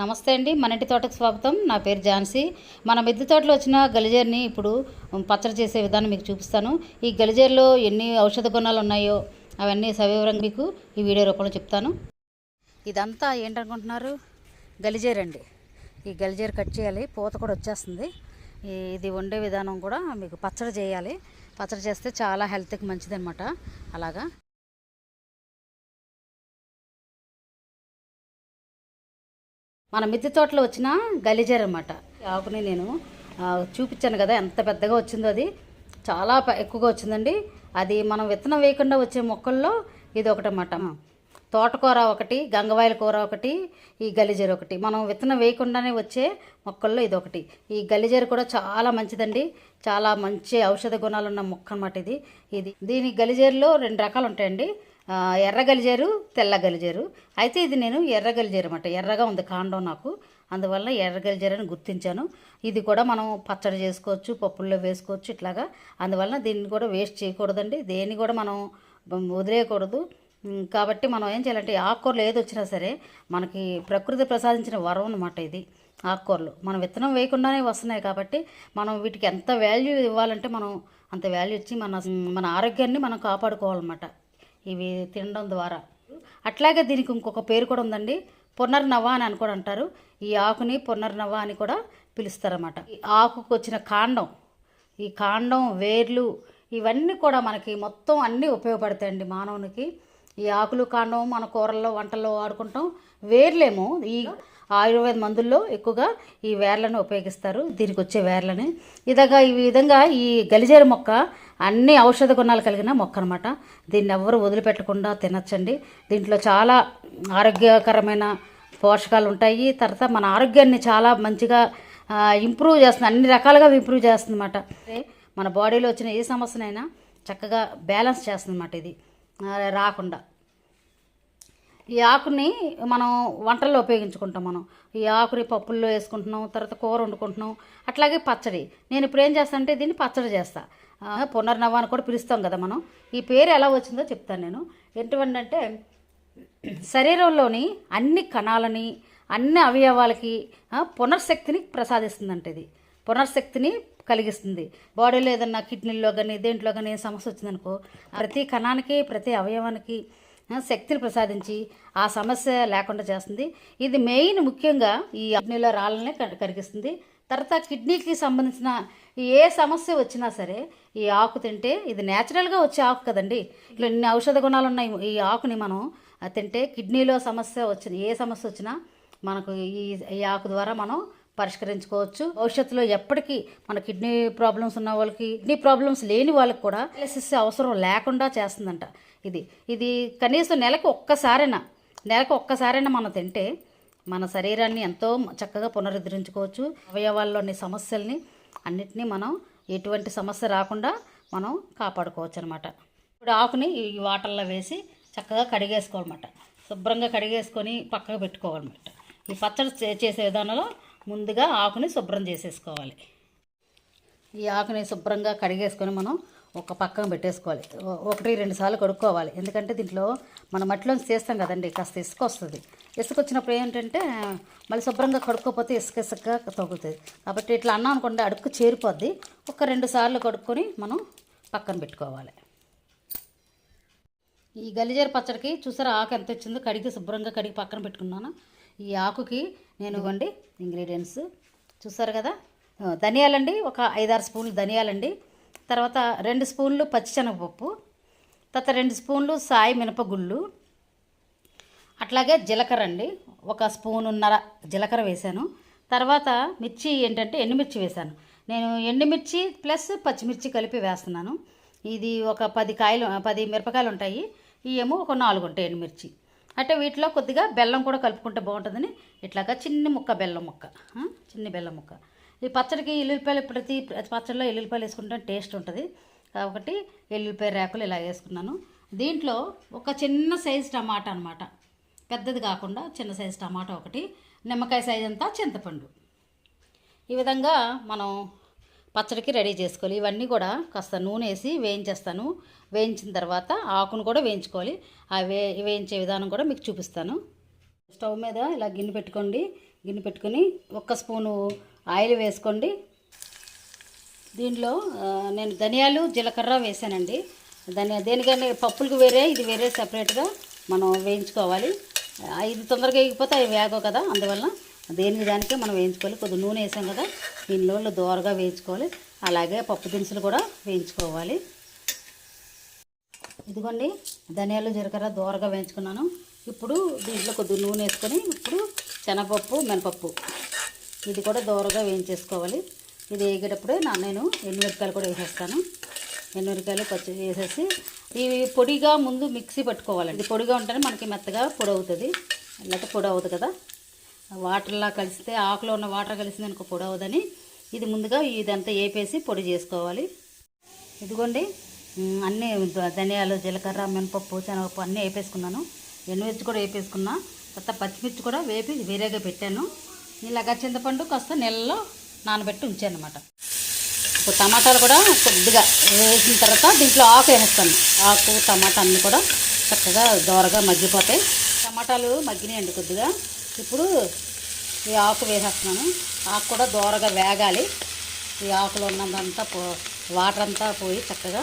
నమస్తే అండి. మన ఇంటి తోటకు స్వాగతం. నా పేరు ఝాన్సీ. మన మిద్దె తోటలో వచ్చిన గలిజేరుని ఇప్పుడు పచ్చడి చేసే విధానం మీకు చూపిస్తాను. ఈ గలిజేరులో ఎన్ని ఔషధ గుణాలు ఉన్నాయో అవన్నీ సవివరంగా మీకు ఈ వీడియో రూపంలో చెప్తాను. ఇదంతా ఏంటనుకుంటున్నారు? గలిజేరు అండి. ఈ గలిజేరు కట్ చేయాలి. పూత కూడా వచ్చేస్తుంది. ఇది వండే విధానం కూడా మీకు పచ్చడి చేయాలి. పచ్చడి చేస్తే చాలా హెల్త్కి మంచిదనమాట అలాగా? మన మిద్దె తోటలో వచ్చిన గలిజర్ అనమాట ఆకుని నేను చూపించాను కదా ఎంత పెద్దగా వచ్చిందో అది. చాలా ఎక్కువగా వచ్చిందండి. అది మనం విత్తనం వేయకుండా వచ్చే మొక్కల్లో ఇది ఒకటి అన్నమాట తోటకూర ఒకటి గంగవాయల కూర ఒకటి ఈ గలిజర్ ఒకటి. మనం విత్తనం వేయకుండానే వచ్చే మొక్కల్లో ఇది ఒకటి. ఈ గలిజర్ కూడా చాలా మంచిదండి. చాలా మంచి ఔషధ గుణాలు ఉన్న మొక్క అనమాట ఇది. ఇది దీని గలిజేరులో రెండు రకాలు ఉంటాయండి. ఎర్ర గలిజారు తెల్ల గలిజారు అయితే ఇది నేను ఎర్ర గలిజారు అనమాట ఎర్రగా ఉంది కాండం నాకు. అందువల్ల ఎర్ర గలిజారని గుర్తించాను. ఇది కూడా మనం పచ్చడి చేసుకోవచ్చు పప్పుల్లో వేసుకోవచ్చు ఇట్లాగా. అందువల్ల దీన్ని కూడా వేస్ట్ చేయకూడదండి. దేన్ని కూడా మనం వదిలేయకూడదు. కాబట్టి మనం ఏం చేయాలంటే ఆకుకూరలు ఏది వచ్చినా సరే మనకి ప్రకృతి ప్రసాదించిన వరం అనమాట ఇది ఆకుకూరలు. మనం విత్తనం వేయకుండానే వస్తున్నాయి కాబట్టి మనం వీటికి ఎంత వాల్యూ ఇవ్వాలంటే మనం అంత వాల్యూ ఇచ్చి మన మన ఆరోగ్యాన్ని మనం కాపాడుకోవాలన్నమాట. ఇవి తినడం ద్వారా. అట్లాగే దీనికి ఇంకొక పేరు కూడా ఉందండి. పునర్నవ అని అని కూడా అంటారు. ఈ ఆకుని పునర్నవ అని కూడా పిలుస్తారన్నమాట. ఈ ఆకుకు వచ్చిన కాండం ఈ కాండం వేర్లు ఇవన్నీ కూడా మనకి మొత్తం అన్నీ ఉపయోగపడతాయండి మానవునికి. ఈ ఆకులు కాండం మన కూరల్లో వంటల్లో వాడుకుంటాం. వేర్లేమో ఈ ఆయుర్వేద మందుల్లో ఎక్కువగా ఈ వేర్లను ఉపయోగిస్తారు. దీనికి వచ్చే వేర్లని. ఇదగా ఈ విధంగా ఈ గలిజేరు మొక్క అన్ని ఔషధ గుణాలు కలిగిన మొక్క అనమాట దీన్ని ఎవరు వదిలిపెట్టకుండా తినచ్చండి. దీంట్లో చాలా ఆరోగ్యకరమైన పోషకాలు ఉంటాయి. తర్వాత మన ఆరోగ్యాన్ని చాలా మంచిగా ఇంప్రూవ్ చేస్తుంది. అన్ని రకాలుగా ఇంప్రూవ్ చేస్తుంది అనమాట మన బాడీలో వచ్చిన ఏ సమస్యనైనా చక్కగా బ్యాలెన్స్ చేస్తుంది అనమాట ఇది రాకుండా. ఈ ఆకుని మనం వంటల్లో ఉపయోగించుకుంటాం మనం. ఈ ఆకుని పప్పుల్లో వేసుకుంటున్నాం తర్వాత కూర వండుకుంటున్నాం అట్లాగే పచ్చడి. నేను ఇప్పుడు ఏం చేస్తాను అంటే దీన్ని పచ్చడి చేస్తాను పునర్నవ అని కూడా పిలుస్తాం కదా మనం. ఈ పేరు ఎలా వచ్చిందో చెప్తాను నేను. ఎటువంటే శరీరంలోని అన్ని కణాలని అన్ని అవయవాలకి పునర్శక్తిని ప్రసాదిస్తుందంట ఇది. పునర్శక్తిని కలిగిస్తుంది. బాడీలో ఏదన్నా కిడ్నీలో కానీ దేంట్లో కానీ ఏం సమస్య వచ్చిందనుకో ప్రతి కణానికి ప్రతి అవయవానికి శక్తిని ప్రసాదించి ఆ సమస్య లేకుండా చేస్తుంది. ఇది మెయిన్ ముఖ్యంగా ఈ అగ్నిలో రాళ్ళనే కరిగిస్తుంది. తర్వాత కిడ్నీకి సంబంధించిన ఏ సమస్య వచ్చినా సరే ఈ ఆకు తింటే ఇది న్యాచురల్గా వచ్చే ఆకు కదండి. ఇట్లా ఇన్ని ఔషధ గుణాలు ఉన్నాయి ఈ ఆకుని మనం తింటే కిడ్నీలో సమస్య వచ్చిన ఏ సమస్య వచ్చినా మనకు ఈ ఈ ఆకు ద్వారా మనం పరిష్కరించుకోవచ్చు. భవిష్యత్తులో ఎప్పటికీ మన కిడ్నీ ప్రాబ్లమ్స్ ఉన్న వాళ్ళకి కిడ్నీ ప్రాబ్లమ్స్ లేని వాళ్ళకి కూడా డయాలసిస్ అవసరం లేకుండా చేస్తుందంట. ఇది ఇది కనీసం నెలకు ఒక్కసారైనా నెలకు ఒక్కసారైనా మనం తింటే మన శరీరాన్ని ఎంతో చక్కగా పునరుద్ధరించుకోవచ్చు. అవయవాల్లోని సమస్యల్ని అన్నిటినీ మనం ఎటువంటి సమస్య రాకుండా మనం కాపాడుకోవచ్చు అనమాట ఇప్పుడు ఆకుని ఈ వాటర్లో వేసి చక్కగా కడిగేసుకోవాలన్నమాట. శుభ్రంగా కడిగేసుకొని పక్కకు పెట్టుకోవాలన్నమాట. ఈ పచ్చడి చేసే విధానంలో ముందుగా ఆకుని శుభ్రం చేసేసుకోవాలి. ఈ ఆకుని శుభ్రంగా కడిగేసుకొని మనం ఒక పక్కన పెట్టేసుకోవాలి. ఒకటి రెండు సార్లు కడుక్కోవాలి. ఎందుకంటే దీంట్లో మన మట్టిలోంచి చేస్తాం కదండి కాస్త ఇసుక వస్తుంది. ఇసుక వచ్చినప్పుడు ఏంటంటే మళ్ళీ శుభ్రంగా కడుక్కోపోతే ఇసుక ఇసుకగా తగ్గుతుంది కాబట్టి ఇట్లా అన్నం అనుకోండి అడుక్కు చేరిపోద్ది. ఒక రెండు సార్లు కడుక్కొని మనం పక్కన పెట్టుకోవాలి. ఈ గలిజేరు పచ్చడికి చూసారా ఆకు ఎంత వచ్చిందో కడిగి శుభ్రంగా కడిగి పక్కన పెట్టుకున్నాను. ఈ ఆకుకి నేను ఇవ్వండి ఇంగ్రీడియంట్స్. చూసారు కదా? ధనియాలండి ఒక ఐదారు స్పూన్లు ధనియాలండి. తర్వాత రెండు స్పూన్లు పచ్చిశనగపప్పు. తర్వాత రెండు స్పూన్లు సాయి మినపగుళ్ళు. అట్లాగే జీలకర్ర అండి. ఒక స్పూనున్నర జీలకర్ర వేశాను. తర్వాత మిర్చి ఏంటంటే ఎండుమిర్చి వేశాను. నేను ఎండుమిర్చి ప్లస్ పచ్చిమిర్చి కలిపి వేస్తున్నాను. ఇది ఒక పది కాయలు పది మిరపకాయలు ఉంటాయి. ఈ ఏమో ఒక నాలుగు ఉంటాయి ఎండుమిర్చి. అంటే వీటిలో కొద్దిగా బెల్లం కూడా కలుపుకుంటే బాగుంటుందని ఇట్లాగా చిన్న ముక్క బెల్లం ముక్క చిన్న బెల్లం ముక్క. ఈ పచ్చడికి ఎల్లుల్లిపాయలు ప్రతి పచ్చడిలో ఎల్లుల్లిపాయలు వేసుకుంటే టేస్ట్ ఉంటుంది. కాబట్టి ఎల్లుల్లిపాయ రేకులు ఇలా వేసుకున్నాను. దీంట్లో ఒక చిన్న సైజు టమాటా అనమాట పెద్దది కాకుండా చిన్న సైజు టమాటా ఒకటి నిమ్మకాయ సైజ్ అంతా చింతపండు. ఈ విధంగా మనం పచ్చడికి రెడీ చేసుకోవాలి. ఇవన్నీ కూడా కాస్త నూనె వేసి వేయించేస్తాను. వేయించిన తర్వాత ఆకును కూడా వేయించుకోవాలి. ఆ వే వేయించే విధానం కూడా మీకు చూపిస్తాను. స్టవ్ మీద ఇలా గిన్నె పెట్టుకోండి. గిన్నె పెట్టుకొని ఒక్క స్పూను ఆయిల్ వేసుకోండి. దీనిలో నేను ధనియాలు జీలకర్ర వేసానండి. ధనియా దేనికంటే పప్పులకు వేరే ఇది వేరే సపరేట్గా మనం వేయించుకోవాలి. ఇది తొందరగా వేగిపోతే అవి వేగవు కదా అందువల్ల దేని దానికే మనం వేయించుకోవాలి. కొద్దిగా నూనె వేసాం కదా దీనిలో దోరగా వేయించుకోవాలి. అలాగే పప్పు దినుసులు కూడా వేయించుకోవాలి. ఇదిగోండి ధనియాలు జీలకర్ర దోరగా వేయించుకున్నాను. ఇప్పుడు దీంట్లో కొద్దిగా నూనె వేసుకొని ఇప్పుడు శనగపప్పు మినపప్పు ఇది కూడా దోరగా వేయించేసుకోవాలి. ఇది వేగేటప్పుడే నా నేను ఎండుమిరకాయలు కూడా వేసేస్తాను. ఎండుమిరకాయలు పచ్చి వేసేసి ఇవి పొడిగా ముందు మిక్సీ పట్టుకోవాలండి. ఇది పొడిగా ఉంటేనే మనకి మెత్తగా పొడి అవుతుంది. లేకపోతే పొడి అవ్వదు కదా. వాటర్లా కలిస్తే ఆకులో ఉన్న వాటర్ కలిసింది అనుకో పొడి అవ్వదని ఇది ముందుగా ఇదంతా వేపేసి పొడి చేసుకోవాలి. ఇదిగోండి అన్నీ ధనియాలు జీలకర్ర మినపప్పు శనగపప్పు అన్నీ వేపేసుకున్నాను ఎండుమిర్చి కూడా వేపేసుకున్నా కొత్త పచ్చిమిర్చి కూడా వేపి వేరేగా పెట్టాను. ఇలాగా చింతపండు కాస్త నెలలో నానబెట్టి ఉంచాను అనమాట టమాటాలు కూడా కొద్దిగా వేసిన తర్వాత దీంట్లో ఆకు వేసేస్తాను. ఆకు టమాటా అన్నీ కూడా చక్కగా దోరగా మగ్గిపోతాయి. టమాటాలు మగ్గినాయండి కొద్దిగా. ఇప్పుడు ఈ ఆకు వేసేస్తున్నాను. ఆకు కూడా దోరగా వేగాలి. ఈ ఆకులో ఉన్నదంతా పో వాటర్ అంతా పోయి చక్కగా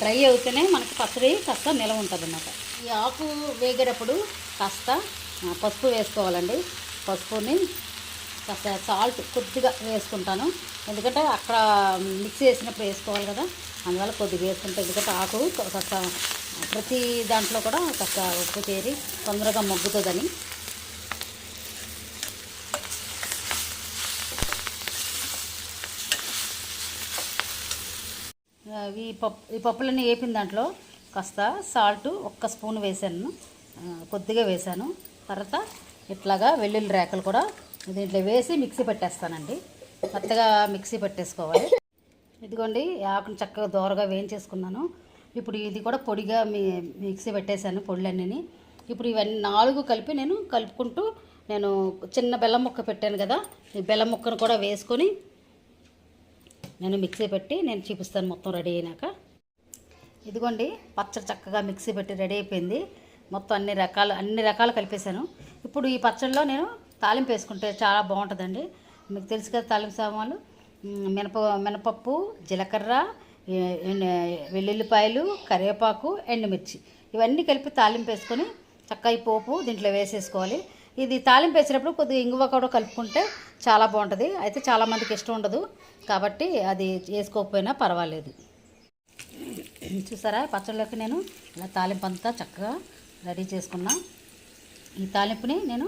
డ్రై అవుతేనే మనకి పచ్చడి కాస్త నిలవ ఉంటుంది అన్నమాట ఈ ఆకు వేగేటప్పుడు కాస్త పసుపు వేసుకోవాలండి. పసుపుని కాస్త సాల్ట్ కొద్దిగా వేసుకుంటాను. ఎందుకంటే అక్కడ మిక్స్ చేసినప్పుడు వేసుకోవాలి కదా. అందువల్ల కొద్దిగా వేసుకుంటాను ఎందుకంటే ఆకు కాస్త ప్రతి దాంట్లో కూడా కాస్త ఉప్పు చేరి తొందరగా మొగ్గుతుందని. ఈ పప్పు ఈ పప్పులన్నీ వేపిన దాంట్లో కాస్త సాల్ట్ ఒక్క స్పూన్ వేసాను. కొద్దిగా వేసాను. తర్వాత ఇట్లాగా వెల్లుల్లి రేకలు కూడా దీంట్లో వేసి మిక్సీ పెట్టేస్తానండి. మెత్తగా మిక్సీ పెట్టేసుకోవాలి. ఇదిగోండి ఆకును చక్కగా దోరగా వేయించేసుకున్నాను. ఇప్పుడు ఇది కూడా పొడిగా మీ మిక్సీ పెట్టేశాను పొడులన్నీ ఇప్పుడు ఇవన్నీ నాలుగు కలిపి నేను కలుపుకుంటూ నేను చిన్న బెల్లం ముక్క పెట్టాను కదా ఈ బెల్లం ముక్కను కూడా వేసుకొని నేను మిక్సీ పెట్టి నేను చూపిస్తాను మొత్తం రెడీ అయినాక. ఇదిగోండి పచ్చడి చక్కగా మిక్సీ పెట్టి రెడీ అయిపోయింది. మొత్తం అన్ని రకాలు అన్ని రకాలు కలిపేశాను. ఇప్పుడు ఈ పచ్చడిలో నేను తాలింపు వేసుకుంటే చాలా బాగుంటుందండి. మీకు తెలుసు కదా తాలింపు సామాన్లు. మినప మినపప్పు జీలకర్ర వెల్లుల్లిపాయలు కరివేపాకు ఎండుమిర్చి. ఇవన్నీ కలిపి తాలింపు వేసుకొని చక్కగా పోపు దీంట్లో వేసేసుకోవాలి. ఇది తాలింపు వేసేటప్పుడు కొద్దిగా ఇంగువ కూడా కలుపుకుంటే చాలా బాగుంటుంది. అయితే చాలామందికి ఇష్టం ఉండదు. కాబట్టి అది వేసుకోకపోయినా పర్వాలేదు. చూసారా? పచ్చళ్ళకి నేను ఇలా తాలింపు అంతా చక్కగా రెడీ చేసుకున్నా. ఈ తాలింపుని నేను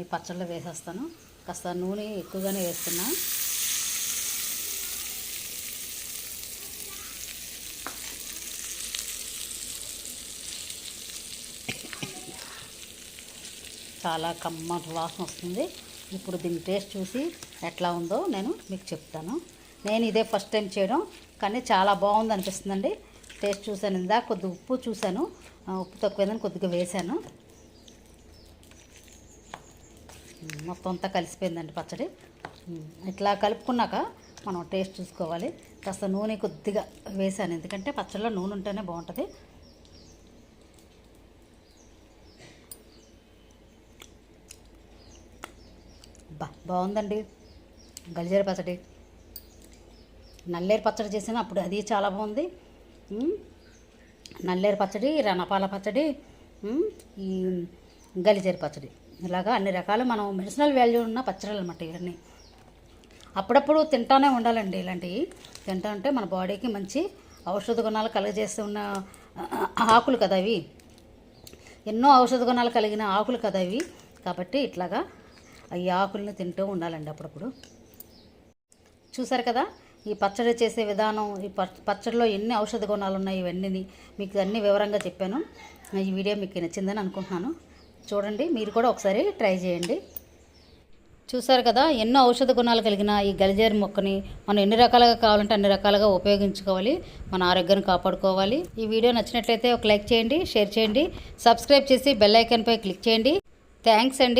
ఈ పచ్చళ్ళలో వేసేస్తాను. కాస్త నూనె ఎక్కువగానే వేస్తున్నా. చాలా కమ్మటి వాసన వస్తుంది. ఇప్పుడు దీని టేస్ట్ చూసి ఎట్లా ఉందో నేను మీకు చెప్తాను. నేను ఇదే ఫస్ట్ టైం చేయడం కానీ చాలా బాగుంది అనిపిస్తుందండి. టేస్ట్ చూశాను. ఇందా కొద్ది ఉప్పు చూశాను. ఉప్పు తక్కువైందని కొద్దిగా వేశాను. మొత్తం అంతా కలిసిపోయిందండి పచ్చడి. ఇట్లా కలుపుకున్నాక మనం టేస్ట్ చూసుకోవాలి. కాస్త నూనె కొద్దిగా వేసాను ఎందుకంటే పచ్చడిలో నూనె ఉంటేనే బాగుంటుంది. బా బాగుందండి. గలిజర పచ్చడి. నల్లేరు పచ్చడి చేసిన అప్పుడు అది చాలా బాగుంది. నల్లేరు పచ్చడి రణపాల పచ్చడి ఈ గలిజర పచ్చడి. ఇలాగా అన్ని రకాల మనం మెడిసినల్ వాల్యూ ఉన్న పచ్చళ్ళు అనమాట ఇవన్నీ. అప్పుడప్పుడు తింటానే ఉండాలండి ఇలాంటివి. తింటా ఉంటే మన బాడీకి మంచి ఔషధ గుణాలు కలుగజేస్తూ ఉన్న ఆకులు కదా అవి. ఎన్నో ఔషధ గుణాలు కలిగిన ఆకులు కదా అవి. కాబట్టి ఇట్లాగా ఈ ఆకుల్ని తింటూ ఉండాలండి అప్పుడప్పుడు. చూసారు కదా? ఈ పచ్చడి చేసే విధానం ఈ పచ్చ- పచ్చడిలో ఎన్ని ఔషధ గుణాలు ఉన్నాయి ఇవన్నీ మీకు అన్ని వివరంగా చెప్పాను. ఈ వీడియో మీకు నచ్చిందని అనుకుంటున్నాను. చూడండి మీరు కూడా ఒకసారి ట్రై చేయండి. చూసారు కదా ఎన్నో ఔషధ గుణాలు కలిగిన ఈ గలిజేరు మొక్కని మనం ఎన్ని రకాలుగా కావాలంటే అన్ని రకాలుగా ఉపయోగించుకోవాలి మన ఆరోగ్యాన్ని కాపాడుకోవాలి. ఈ వీడియో నచ్చినట్లయితే ఒక లైక్ చేయండి షేర్ చేయండి సబ్స్క్రైబ్ చేసి బెల్ ఐకాన్పై క్లిక్ చేయండి. థ్యాంక్స్ అండి.